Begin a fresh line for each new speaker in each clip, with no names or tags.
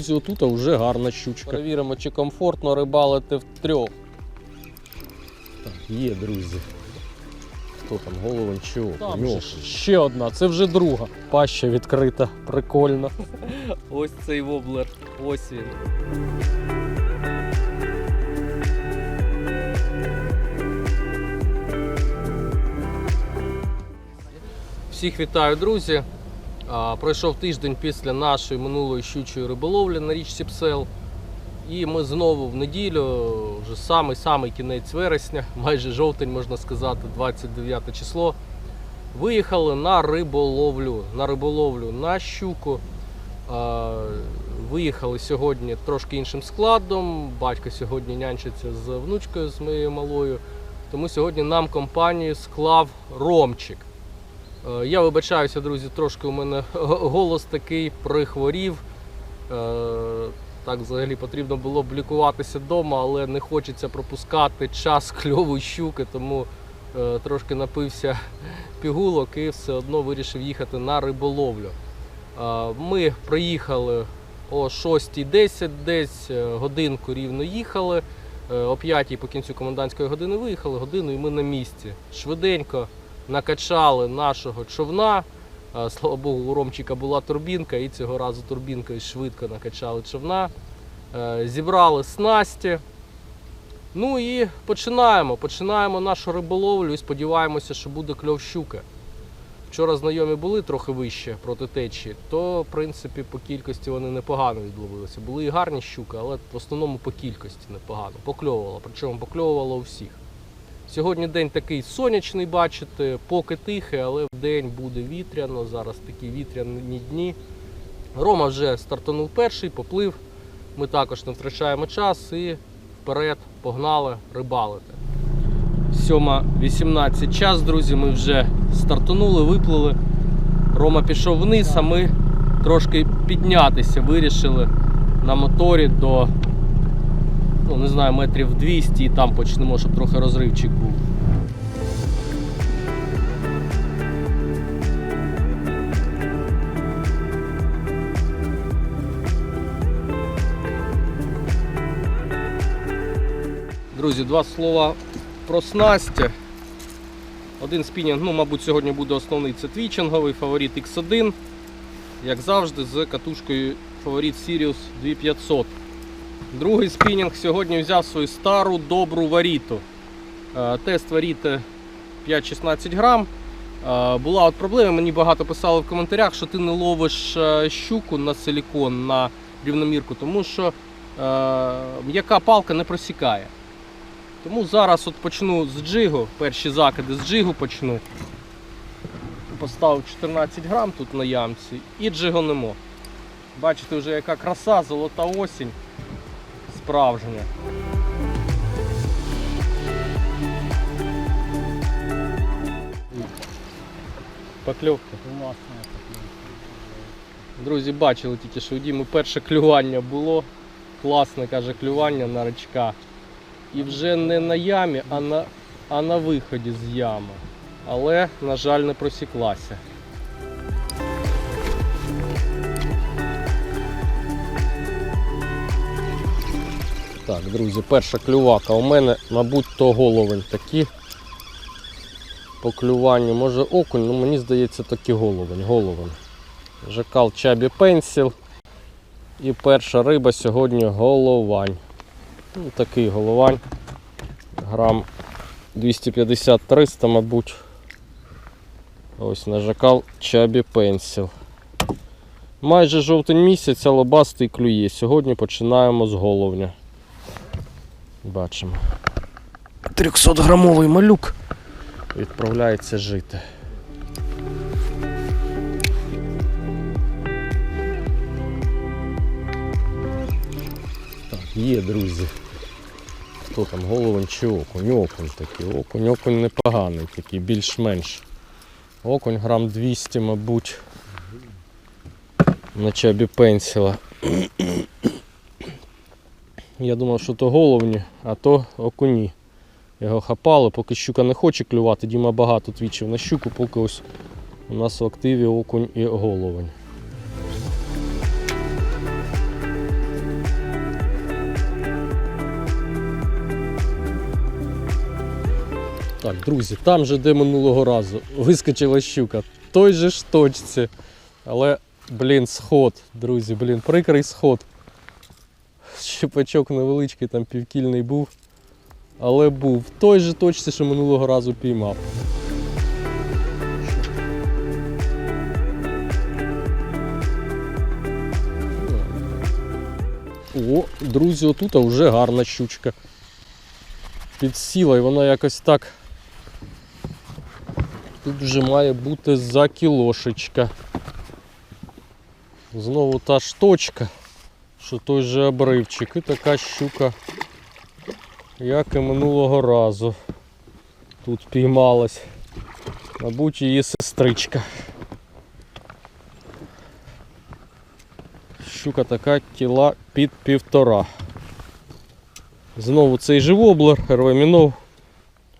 друзі, отут вже гарна щучка. Перевіримо, чи комфортно рибалити втрьох. Так, є, друзі. Хто там, головень окунь?
Там же ж ще одна, це вже друга.
Паща відкрита, прикольно.
Ось цей воблер. Ось він. Всіх вітаю, друзі. Пройшов тиждень після нашої минулої щучої риболовлі на річці Псел. І ми знову в неділю, вже самий-самий кінець вересня, майже жовтень, можна сказати, 29 число. Виїхали на риболовлю. На риболовлю на щуку. Виїхали сьогодні трошки іншим складом. Батько сьогодні нянчиться з внучкою, з моєю малою. Тому сьогодні нам компанію склав Ромчик. Е, Я вибачаюся, друзі, трошки у мене голос такий прихворів. Е, Так взагалі потрібно було б лікуватися вдома, але не хочеться пропускати час кльової щуки, тому е, трошки напився пігулок і все одно вирішив їхати на риболовлю. Ми приїхали о 6.10 десь, годинку рівно їхали. О 5 по кінцю комендантської години виїхали, годину і ми на місці. Швиденько накачали нашого човна. Е, Слава Богу, у Ромчика була турбінка, і цього разу турбінкою швидко накачали човна. Е, Зібрали снасті. Ну і починаємо. Починаємо нашу риболовлю і сподіваємося, що буде кльов щуки. Вчора знайомі були трохи вище проти течії, то в принципі по кількості вони непогано відловилися. Були і гарні щуки, але в основному по кількості непогано. Покльовувало, причому покльовувало у всіх. Сьогодні день такий сонячний, бачите, поки тихий, але в день буде вітряно. Зараз такі вітряні дні. Рома вже стартанув перший, поплив. Ми також не втрачаємо час і вперед погнали рибалити. 7.18 час, друзі, ми вже стартанули, виплили. Рома пішов вниз, а ми трошки піднятися вирішили на моторі до ну, не знаю, метрів 200 і там почнемо, щоб трохи розривчик був. Друзі, два слова про снасті. Один спінінг, ну, мабуть, сьогодні буде основний це твічинговий фаворит X1. Як завжди, з катушкою фаворит Sirius 2500. Другий спінінг сьогодні взяв свою стару добру варіту. Е, Тест варіти 5-16 грам. Е, Була от проблема, мені багато писали в коментарях, що ти не ловиш е, щуку на силікон на рівномірку, тому що м'яка палка не просікає. Тому зараз от почну з джигу, перші закиди з джигу почну. Поставив 14 грам тут на ямці і джигонемо. Бачите вже яка краса, золота осінь справжня. Покльовка. Друзі, бачили тільки, що у Діми перше клювання було. Класне каже клювання на рачка. І вже не на ямі, а на, а на виході з ями. Але, на жаль, не просіклася. Так, друзі, перша клювака. У мене, мабуть, то головень такі. По клюванню, може окунь, ну мені здається, таки головень. головень. Жакал Чабі Пенсіл. І перша риба сьогодні головань. Ну, такий головань. Грам 250-300, мабуть. Ось на жакал Чабі Пенсіл. Майже жовтень місяць, а лобастий клює. Сьогодні починаємо з головня. Бачимо. 300 грамовий малюк відправляється жити. Так, є, друзі. Хто там, головень чи окунь? Окунь такий. Окунь, окунь непоганий, такий, більш-менш. Окунь грам 200, мабуть. На чабі пенсіла. Я думав, що то головні, а то окуні. Його хапали, поки щука не хоче клювати, Діма багато твічив на щуку, поки ось у нас в активі окунь і головень. Так, друзі, там же де минулого разу вискочила щука. Той же ж точці. Але, блін, сход, друзі, блін, прикрий сход. Щепачок невеличкий, там півкільний був. Але був в той же точці, що минулого разу піймав. О, друзі, отут вже гарна щучка. Підсіла і вона якось так. Тут вже має бути за кілошечка. Знову та ж точка, що той же обривчик. І така щука, як і минулого разу. Тут піймалась. Мабуть, її сестричка. Щука така кіла під півтора. Знову цей же воблер, рвемінов.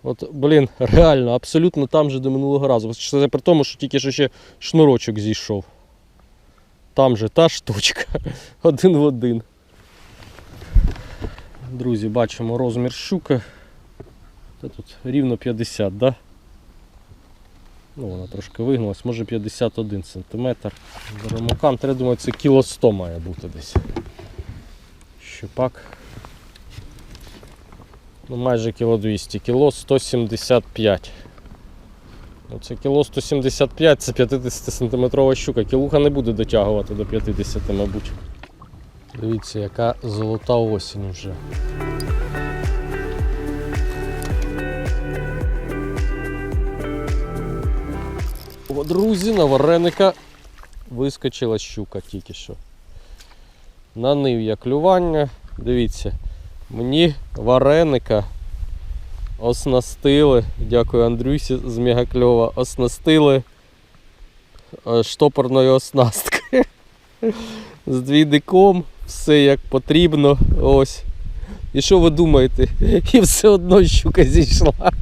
От, блін, реально, абсолютно там же до минулого разу. Це при тому, що тільки що ще шнурочок зійшов. Там же та штучка. Один в один. Друзі, бачимо розмір щуки. Це тут рівно 50, да? Ну, вона трошки вигнулась, може 51 см. Ромокам, треба думаю, це кіло 100 має бути десь. Щупак. Ну, майже кіло 200, кіло 175. Ну, це кіло 175, це 50 сантиметрова щука. Кілуха не буде дотягувати до 50, мабуть. Дивіться, яка золота осінь вже. О, друзі, на вареника вискочила щука тільки що. На нив'я клювання. Дивіться, мені вареника оснастили. Дякую Андрюсі з Мегакльова. Оснастили е, штопорною оснасткою. З двійником, все як потрібно. Ось. І що ви думаєте? І все одно щука зійшла.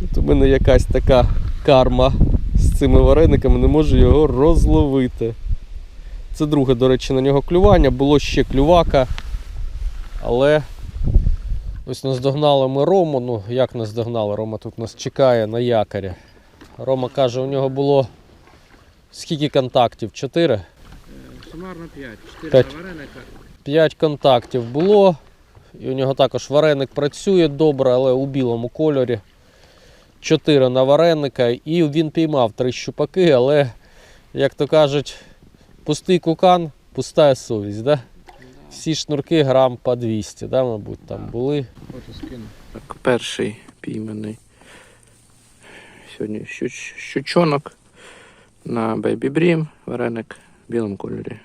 Тут у мене якась така карма з цими варениками, не можу його розловити. Це друге, до речі, на нього клювання. Було ще клювака, але ось наздогнали ми Рому. Ну, як наздогнали? Рома тут нас чекає на якорі. Рома каже, у нього було скільки контактів? Чотири?
Сумарно 5. 4
П'ять.
на вареника.
5 контактів було. І у нього також вареник працює добре, але у білому кольорі. 4 на вареника. І він піймав три щупаки, але, як то кажуть, пустий кукан, пуста совість. Да? Всі шнурки грам по 200, да, мабуть, там були.
Так, перший пійманий. Сьогодні щуч, щучонок на Baby Bream, вареник в білому кольорі.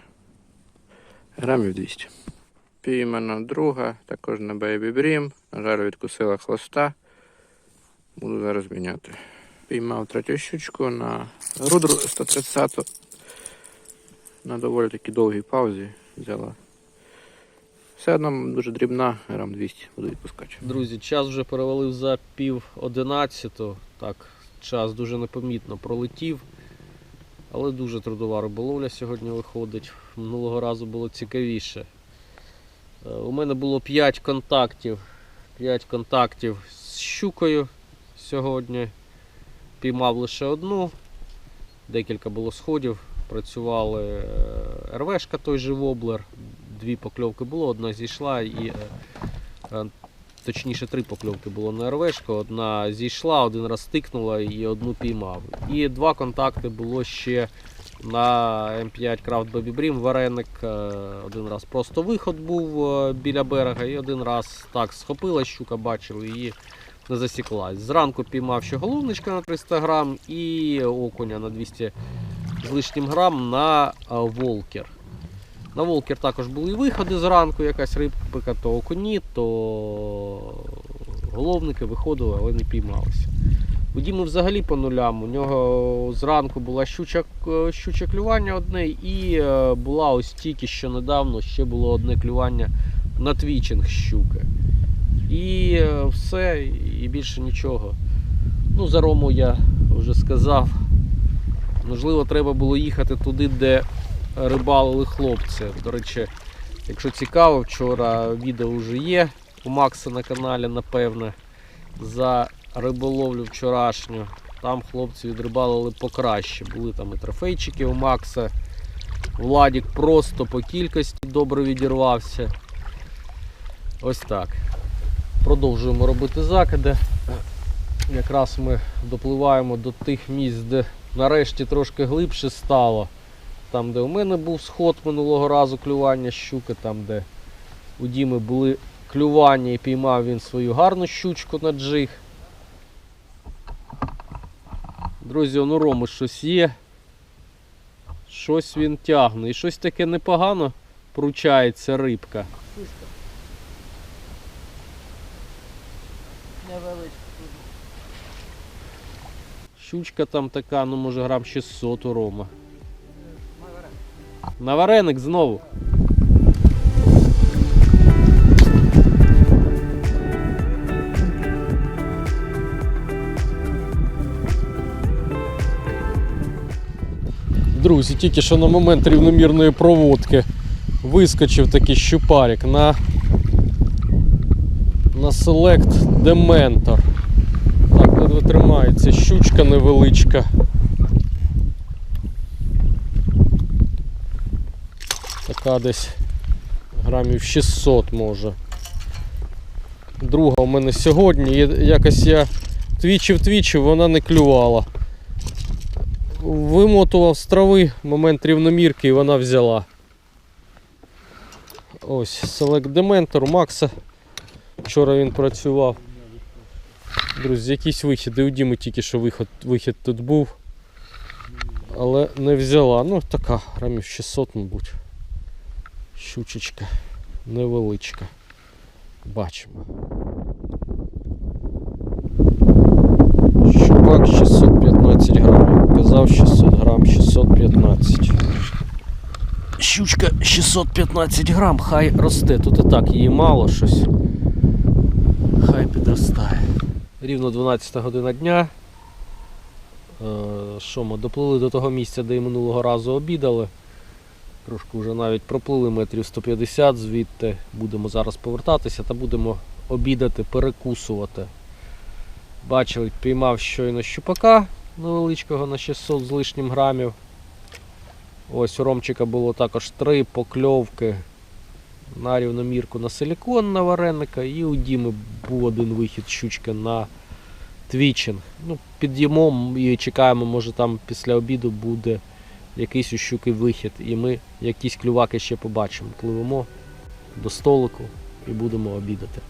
Грамів 200. Піймана друга, також на Baby Bream. На жаль, відкусила хвоста. Буду зараз міняти. Піймав третю щучку на рудру 130 на доволі таки довгій паузі взяла. Все одно дуже дрібна, грам 200 буду відпускати.
Друзі, час вже перевалив за пів одинадцяту. Так, час дуже непомітно пролетів. Але дуже трудова риболовля сьогодні виходить. Минулого разу було цікавіше. Е, У мене було 5 контактів. 5 контактів з щукою сьогодні. Піймав лише одну. Декілька було сходів. Працювали е, РВшка, той же воблер. Дві покльовки було, одна зійшла і. е, е, Точніше, три покльовки було на РВшку. Одна зійшла, один раз стикнула і одну піймав. І два контакти було ще на М5 Craft Baby Bream вареник. Е, Один раз просто виход був біля берега, і один раз так схопила щука, бачив її не засіклась. Зранку піймав ще головничка на 300 грам і окуня на 200 з лишнім грам на волкер. На волкер також були виходи зранку, якась рибка, то окуні, то головники виходили, але не піймалися. У Діми взагалі по нулям. У нього зранку була щуча, е, щуче клювання одне, і е, була ось тільки що недавно ще було одне клювання на твічинг щуки. І е, все, і більше нічого. Ну, за Рому я вже сказав. Можливо, треба було їхати туди, де рибалили хлопці. До речі, якщо цікаво, вчора відео вже є у Макса на каналі, напевне, за риболовлю вчорашню. Там хлопці відрибалили покраще. Були там і трофейчики у Макса. Владік просто по кількості добре відірвався. Ось так. Продовжуємо робити закиди. Якраз ми допливаємо до тих місць, де нарешті трошки глибше стало. Там, де у мене був сход минулого разу клювання щуки, там, де у Діми були клювання і піймав він свою гарну щучку на джиг. Друзі, он у Роми щось є. Щось він тягне. І щось таке непогано пручається рибка. Невеличка. Щучка там така, ну може грам 600 у Рома. На вареник знову.
Друзі, тільки що на момент рівномірної проводки вискочив такий щупарик на, на Select Dementor. Так, ледве тримається, щучка невеличка. Така десь грамів 600 може. Друга у мене сьогодні. Якось я твічив-твічив, вона не клювала вимотував з трави момент рівномірки і вона взяла. Ось Select Dementor Макса. Вчора він працював. Друзі, якийсь вихід. У Діми тільки що вихід, вихід тут був. Але не взяла. Ну така, грамів 600, мабуть. Щучечка невеличка. Бачимо. Щупак 615 грамів. Казав 600 грам, 615. Щучка 615 грам, хай росте. Тут і так її мало щось. Хай підростає.
Рівно 12 година дня. Е, Що ми доплили до того місця, де і минулого разу обідали. Трошки вже навіть проплили метрів 150 звідти. Будемо зараз повертатися та будемо обідати, перекусувати. Бачили, піймав щойно щупака невеличкого на 600 з лишнім грамів. Ось у Ромчика було також три покльовки на рівномірку на силікон на вареника, і у Діми був один вихід щучки на твічинг. Ну, під'їмо і чекаємо, може там після обіду буде якийсь у щуки вихід, і ми якісь клюваки ще побачимо. Пливемо до столику і будемо обідати.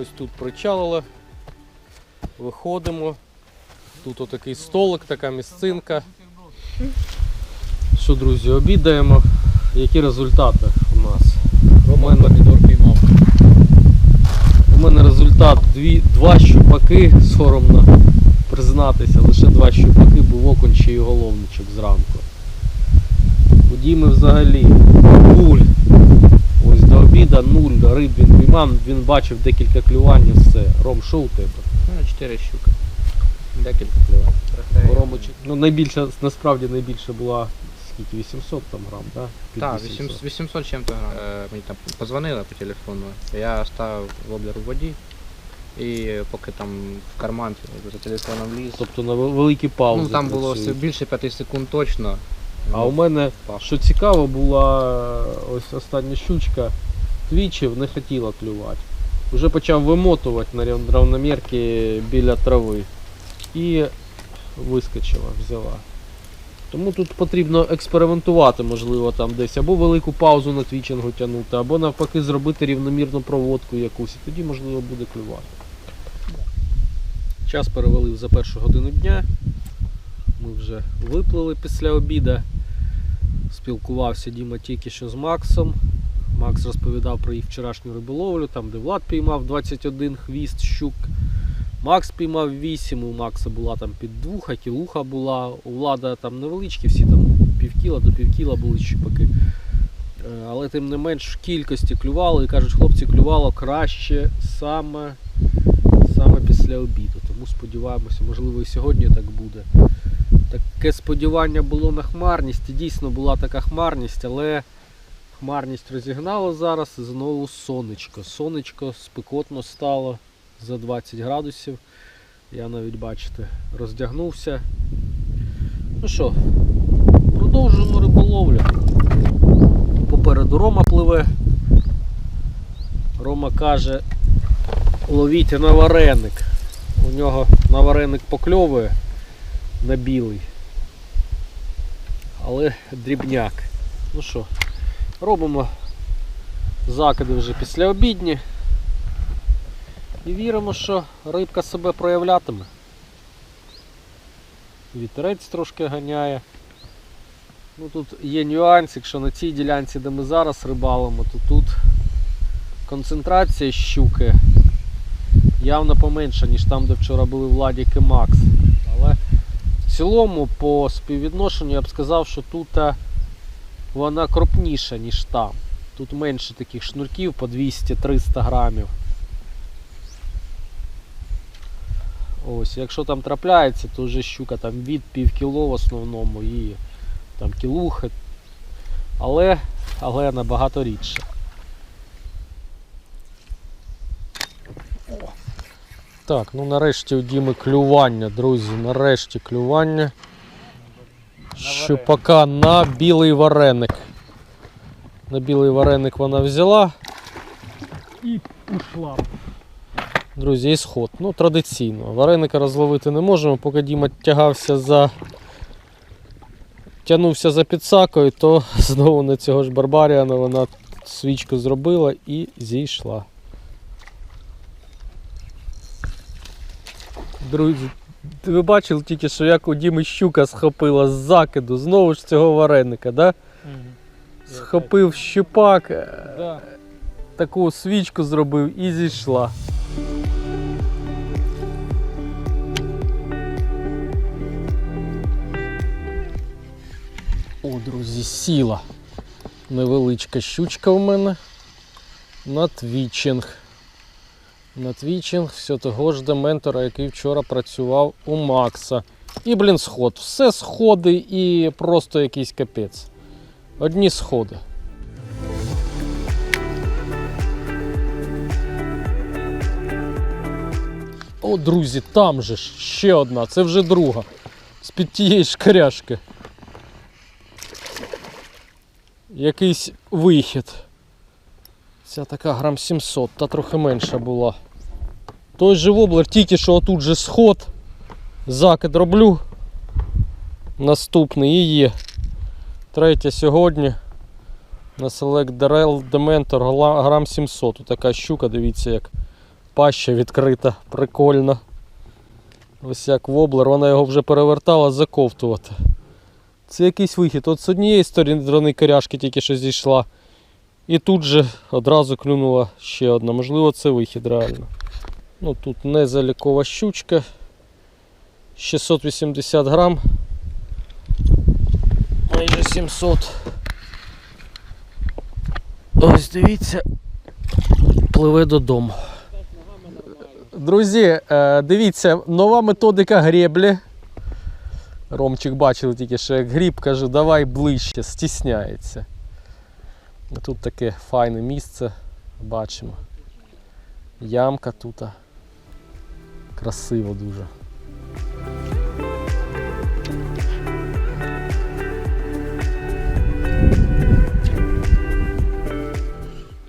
Ось тут причалили. Виходимо. Тут отакий столик, така місцинка.
Що, друзі, обідаємо. Які результати у нас?
У мене піймав.
У мене результат дві, два щупаки, соромно признатися, лише два щупаки, був окунь ще й головничок зранку. У Діми взагалі нуль. Ось до обіда нуль риб він піймав, він бачив декілька клювань і все. Ром, що у тебе?
Ну, 4 щуки. Декілька клювань.
У ну найбільша, насправді найбільша була скільки, 800 там грам? Під
Так,
800.
800, 800 чим-то грам. Е, мені там позвонили по телефону. Я ставив воблер у воді. І поки там в карман за телефоном ліз.
Тобто на вел- великі паузи.
Ну там було все
працюють.
більше 5 секунд точно.
А у мене,
Пах.
що цікаво, була ось остання щучка, твічів не хотіла клювати. Вже почав вимотувати на равномірки біля трави. І вискочила, взяла. Тому тут потрібно експериментувати, можливо, там десь, або велику паузу на твічингу тягнути, або навпаки зробити рівномірну проводку якусь, і тоді, можливо, буде клювати. Час перевалив за першу годину дня. Ми вже виплили після обіда. Спілкувався Діма тільки що з Максом. Макс розповідав про їх вчорашню риболовлю, там де Влад піймав 21 хвіст щук. Макс піймав 8, у Макса була там під двуха, кілуха була, у Влада там невеличкі, всі там півкіла до півкіла були щупаки. Е, Але тим не менш в кількості клювало і кажуть, хлопці клювало краще саме, саме після обіду. Тому сподіваємося, можливо і сьогодні так буде.
Таке сподівання було на хмарність, і дійсно була така хмарність, але хмарність розігнала зараз і знову сонечко. Сонечко спекотно стало за 20 градусів. Я навіть, бачите, роздягнувся. Ну що, продовжуємо риболовлю. Попереду Рома пливе. Рома каже, ловіть на вареник. У нього на вареник покльовує на білий. Але дрібняк. Ну що, робимо закиди вже після обідні. І віримо, що рибка себе проявлятиме. Вітерець трошки ганяє. Ну тут є нюанс, якщо на цій ділянці, де ми зараз рибалимо, то тут концентрація щуки явно поменша, ніж там, де вчора були Владік і Макс. Але в цілому по співвідношенню я б сказав, що тут е, вона крупніша, ніж там. Тут менше таких шнурків по 200-300 грамів. Ось, якщо там трапляється, то вже щука там від пів кіло в основному і там кілухи. Але, але набагато рідше.
Так, ну нарешті у Діми клювання, друзі. Нарешті клювання. Щупака на білий вареник. На білий вареник вона взяла.
І ушла.
Друзі, і сход. Ну, традиційно. Вареника розловити не можемо, поки Діма тягався за. Тягнувся за підсакою, то знову на цього ж Барбаріана вона свічку зробила і зійшла. Друзі, ви бачили тільки, що як у Діми щука схопила з закиду, знову ж цього вареника, да? Схопив щупак, е,
Да.
таку свічку зробив і зійшла. Друзі, сіла. Невеличка щучка в мене. На твічинг. На твічинг все того ж дементора, який вчора працював у Макса. І, блін, сход. Все сходи і просто якийсь капець. Одні сходи. О, друзі, там же ще одна, це вже друга. З-під тієї шкаряшки. Якийсь вихід. Ця така грам 700, та трохи менша була. Той же воблер, тільки що отут же сход. Закид роблю. Наступний і є. Третя сьогодні. На Select Darrell Dementor грам 700. Така щука, дивіться, як паща відкрита, прикольно. Ось як воблер, вона його вже перевертала заковтувати. Це якийсь вихід. От з однієї сторони коряшки тільки що зійшла. І тут же одразу клюнула ще одна. Можливо, це вихід реально. Ну тут не залікова щучка. 680 грам. Майже 700. Ось дивіться, пливе додому. Друзі, е, дивіться, нова методика греблі. Ромчик бачив тільки, що як гріб каже, давай ближче, стісняється. Тут таке файне місце, бачимо. Ямка тут. Красиво дуже.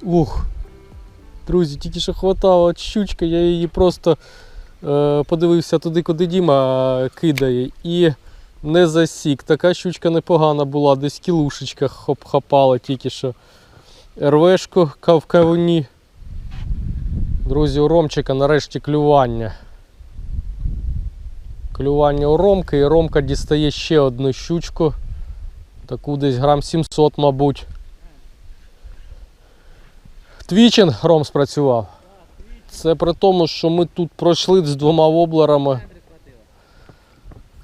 Ух, друзі, тільки що хватало от щучка, я її просто е, подивився туди, куди Діма кидає, і не засік. Така щучка непогана була, десь кілушечка хапала тільки що. РВшку в кавуні. Друзі, у Ромчика нарешті клювання. Клювання у Ромки, і Ромка дістає ще одну щучку. Таку десь грам 700, мабуть. Твічен Ром спрацював. Це при тому, що ми тут пройшли з двома воблерами.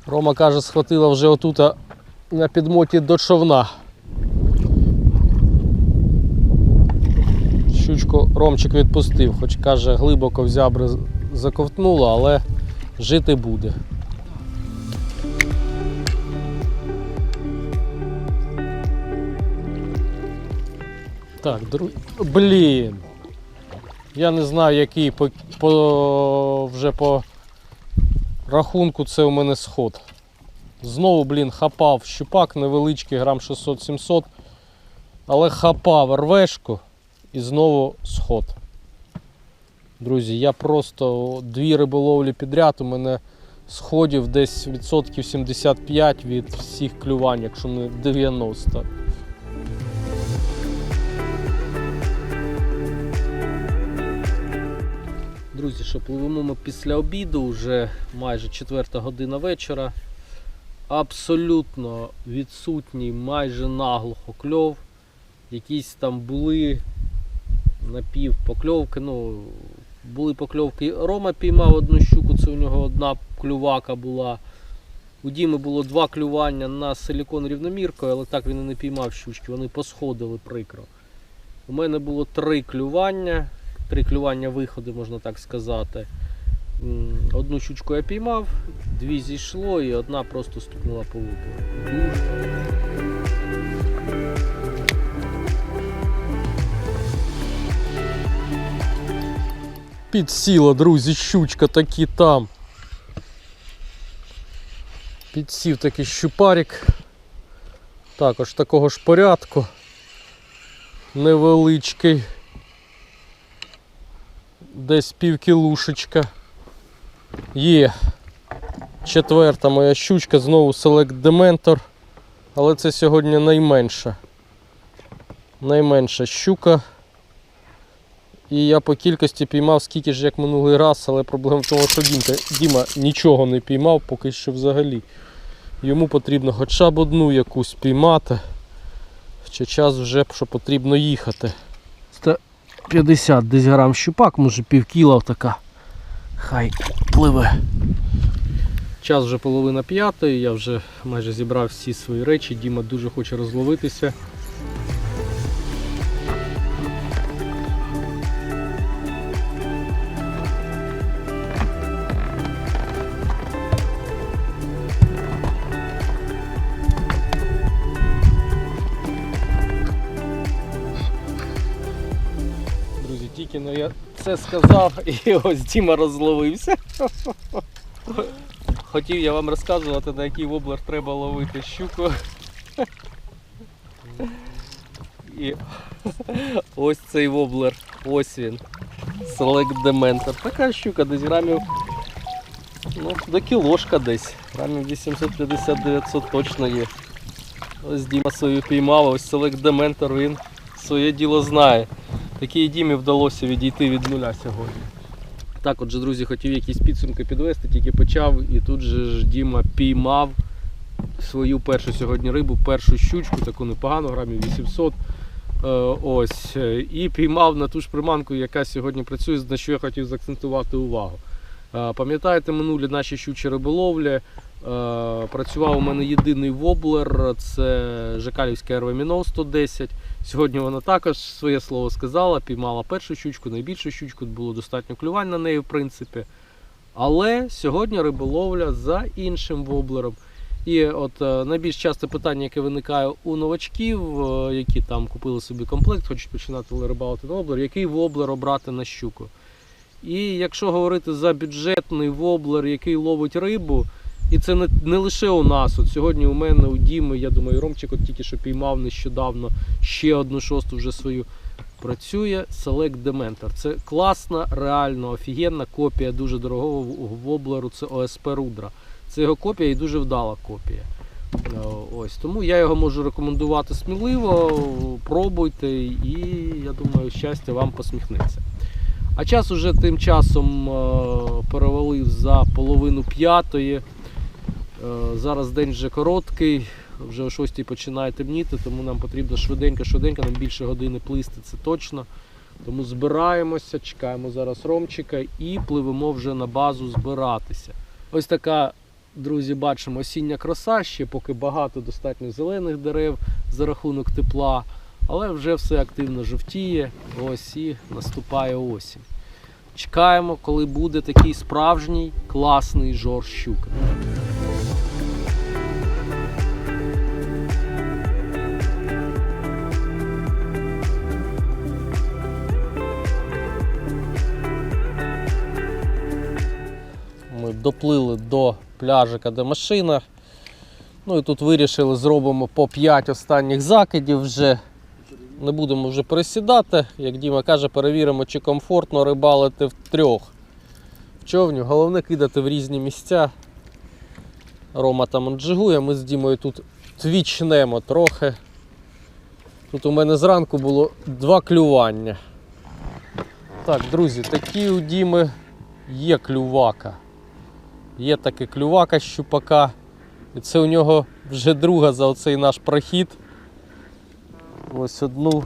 Рома каже, схватила вже отут на підмоті до човна. Щучку Ромчик відпустив, хоч каже, глибоко в зябри заковтнула, але жити буде.
Так, друг... блін. Я не знаю, який по... по... вже по рахунку це у мене сход. Знову, блін, хапав щупак невеличкий, грам 600-700. Але хапав рвешку і знову сход. Друзі, я просто дві риболовлі підряд. У мене сходів десь відсотків 75 від всіх клювань, якщо не 90.
Друзі, що пливемо ми після обіду, вже майже четверта година вечора. Абсолютно відсутній, майже наглухо кльов. Якісь там були напівпокльовки. Ну, були покльовки. Рома піймав одну щуку, це у нього одна клювака була. У Діми було два клювання на силікон рівноміркою, але так він і не піймав щучки, вони посходили прикро. У мене було три клювання, три клювання виходи, можна так сказати. Одну щучку я піймав, дві зійшло і одна просто стукнула по лупу.
Підсіла, друзі, щучка такі там. Підсів такий щупарик. Також такого ж порядку. Невеличкий. Десь півкілушечка. Є. Четверта моя щучка, знову Select Dementor. Але це сьогодні найменша. Найменша щука. І я по кількості піймав скільки ж як минулий раз, але проблема в тому, що Дімка, Діма нічого не піймав поки що взагалі. Йому потрібно хоча б одну якусь піймати. Ще час вже що потрібно їхати.
50 десь грам щупак, може пів кіла така. Хай пливе. Час вже половина п'ятої, я вже майже зібрав всі свої речі. Діма дуже хоче розловитися.
Це сказав і ось Діма розловився.
Хотів я вам розказувати, на який воблер треба ловити щуку. І ось цей воблер, ось він. Select Dementor. Така щука десь грамів. Ну, до кілошка десь. Грамів 850-900 точно є. Ось Діма свою піймав, ось Select Dementor, він своє діло знає. Такій Дімі вдалося відійти від нуля сьогодні. Так, отже, друзі, хотів якісь підсумки підвести, тільки почав, і тут же ж Діма піймав свою першу сьогодні рибу, першу щучку, таку непогану, грамів 800. Е, ось, е, і піймав на ту ж приманку, яка сьогодні працює, на що я хотів заакцентувати увагу. Е, Пам'ятаєте, минулі наші щучі риболовлі. Е, Працював у мене єдиний воблер, це Жакалівська РВ 110. Сьогодні вона також своє слово сказала, піймала першу щучку, найбільшу щучку, було достатньо клювань на неї, в принципі. Але сьогодні риболовля за іншим воблером. І от е, найбільш часте питання, яке виникає у новачків, е, які там купили собі комплект, хочуть починати рибалити на воблер, який воблер обрати на щуку. І якщо говорити за бюджетний воблер, який ловить рибу, і це не, не лише у нас. От сьогодні у мене, у Діми, я думаю, Ромчик от тільки що піймав нещодавно ще одну шосту вже свою. Працює Select Dementor. Це класна, реально офігенна копія дуже дорогого воблеру. Це ОСП Рудра. Це його копія і дуже вдала копія. Е, Ось тому я його можу рекомендувати сміливо. Пробуйте, і я думаю, щастя вам посміхнеться. А час уже тим часом е, перевалив за половину п'ятої. Е, Зараз день вже короткий, вже о 6 починає темніти, тому нам потрібно швиденько-швиденько, нам більше години плисти, це точно. Тому збираємося, чекаємо зараз Ромчика і пливемо вже на базу збиратися. Ось така, друзі, бачимо осіння краса, ще поки багато достатньо зелених дерев за рахунок тепла, але вже все активно жовтіє. Ось і наступає осінь. Чекаємо, коли буде такий справжній класний жор доплили до пляжика, де машина. Ну і тут вирішили, зробимо по 5 останніх закидів вже. Не будемо вже пересідати. Як Діма каже, перевіримо, чи комфортно рибалити в трьох в човню. Головне кидати в різні місця. Рома там джигує, ми з Дімою тут твічнемо трохи. Тут у мене зранку було два клювання. Так, друзі, такі у Діми є клювака. Є таке клювака щупака. І це у нього вже друга за оцей наш прохід. Ось одну.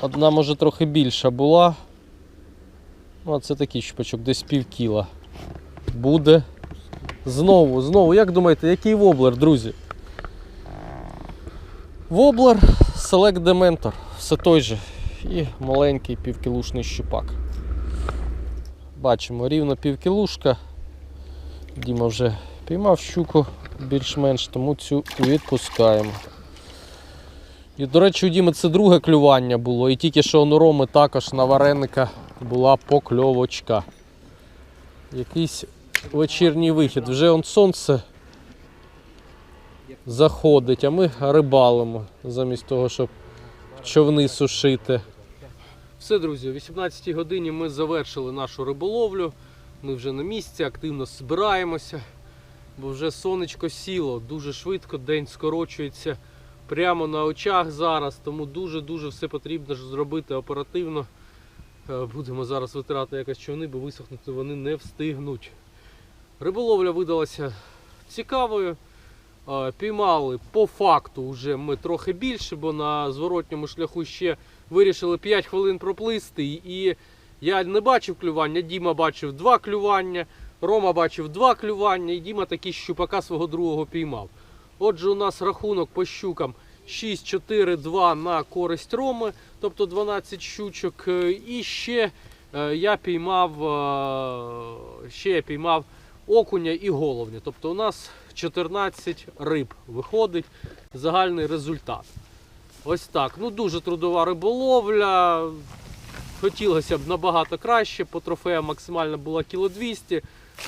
Одна може трохи більша була. Ну, а це такий щупачок, десь пів кіла. Буде. Знову, знову, як думаєте, який воблер, друзі? Воблер Select Dementor. Все той же. І маленький півкілушний щупак. Бачимо, рівно півкілушка. Діма вже піймав щуку більш-менш, тому цю відпускаємо. І, до речі, у Діми це друге клювання було. І тільки що у Роми також на вареника була покльовочка. Якийсь вечірній вихід. Вже он сонце заходить, а ми рибалимо замість того, щоб човни сушити. Все, друзі, о 18 годині ми завершили нашу риболовлю. Ми вже на місці, активно збираємося, бо вже сонечко сіло, дуже швидко, день скорочується прямо на очах зараз, тому дуже-дуже все потрібно зробити оперативно. Е, Будемо зараз витирати якось човни, бо висохнути вони не встигнуть. Риболовля видалася цікавою. Е, Піймали по факту вже ми трохи більше, бо на зворотньому шляху ще вирішили 5 хвилин проплисти. І я не бачив клювання, Діма бачив два клювання, Рома бачив два клювання, і Діма таки щупака свого другого піймав. Отже, у нас рахунок по щукам 6-4-2 на користь Роми, тобто 12 щучок. Е, І ще е, я піймав, е, ще я піймав окуня і головня. Тобто у нас 14 риб виходить загальний результат. Ось так. Ну дуже трудова риболовля. Хотілося б набагато краще. По трофеям максимально було кіло 200.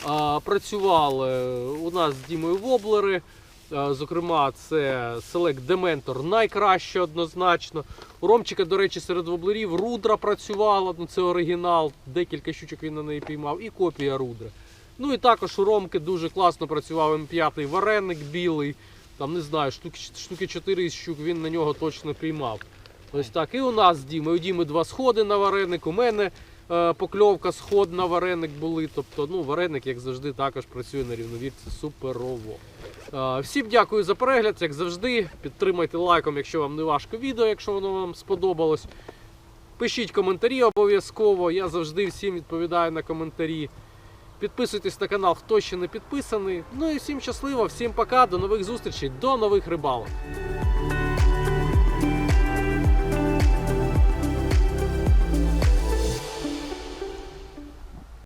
А, працювали у нас з Дімою воблери. А, Зокрема, це Select Dementor найкраще однозначно. У Ромчика, до речі, серед воблерів рудра працювала, ну це оригінал, декілька щучок він на неї піймав, і копія рудри. Ну і також у Ромки дуже класно працював М5 вареник білий. Там не знаю, штуки, штуки 4 щук він на нього точно піймав. Ось так. І у нас з Дімою. У Діми два сходи на вареник, у мене е, покльовка, сход на вареник були. Тобто, ну, вареник, як завжди, також працює на рівновірці суперово. Е, всім дякую за перегляд, як завжди. Підтримайте лайком, якщо вам не важко відео, якщо воно вам сподобалось. Пишіть коментарі обов'язково. Я завжди всім відповідаю на коментарі. Підписуйтесь на канал, хто ще не підписаний. Ну і всім щасливо, всім пока, до нових зустрічей, до нових рибалок.